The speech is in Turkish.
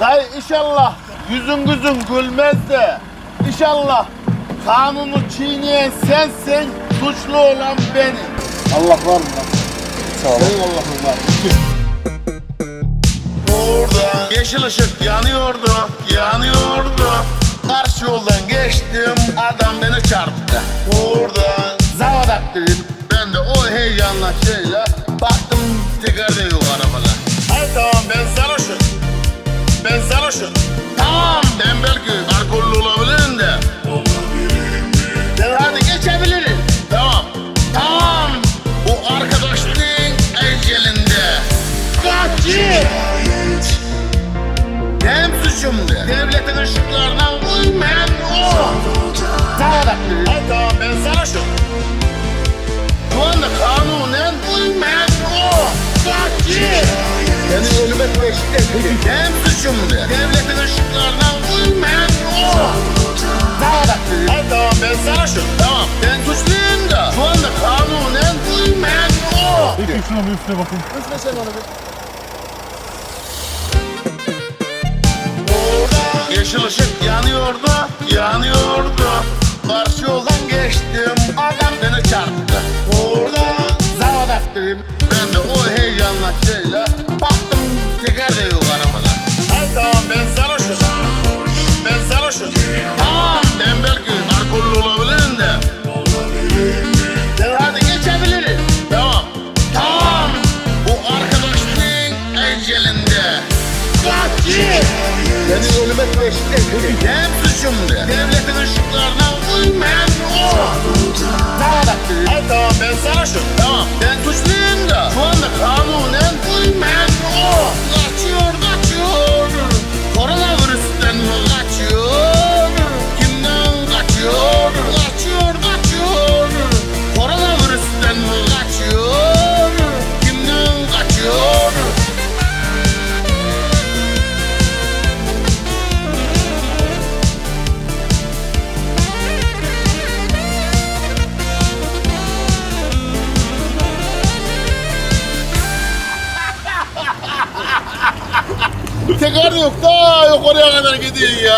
Dayı inşallah yüzün gözün gülmez de inşallah kanunu çiğneyen sensin, suçlu olan benim. Allah var mı? Sağ olun. Senin Allah'ın var. Orada yeşil ışık yanıyordu, yanıyordu. Karşı yoldan geçtim, adam beni çarptı. Oradan zavadaktım. Ben de o heyecanla şeyle baktım tekrar yok arabada. Hayır tamam. Ben sarhoşum. Tamam ben belki alkollü olabilirim de. Hadi geçebilirim. Tamam. Tamam. Bu arkadaşlığın ecelinde. Kaçı. Benim suçumdu. Devletin ışıklarına Beni ölüme teşvik etti. Benim suçumdu. Devletin ışıklarına uymayan o. Tamam. Hayır tamam ben sarhoşum. Tamam. Ben suçluyum da. Şu anda kanunen uymayan o. Peki şuna bir üstüne bakın. Üfle sen onu bir. Orada yeşil ışık yanıyordu, yanıyordu. Karşı yoldan Ben de o heyecanla şeyle baktım teker de yok arabada. Hayır tamam ben sarhoşum. Ben sarhoşum. Tamam ben belki alkollü olabilirim de. Ben hadi geçebilirim. Tamam. Tamam. Bu arkadaşlığın ecelinde. Kaçı. Beni ölüme teşvik etti. Benim suçumdu. Devletin ışıklarına sarhoşum. Tamam. Ben suçluyum da. Şu anda Tekrar yok da yok oraya kadar gidiyor ya.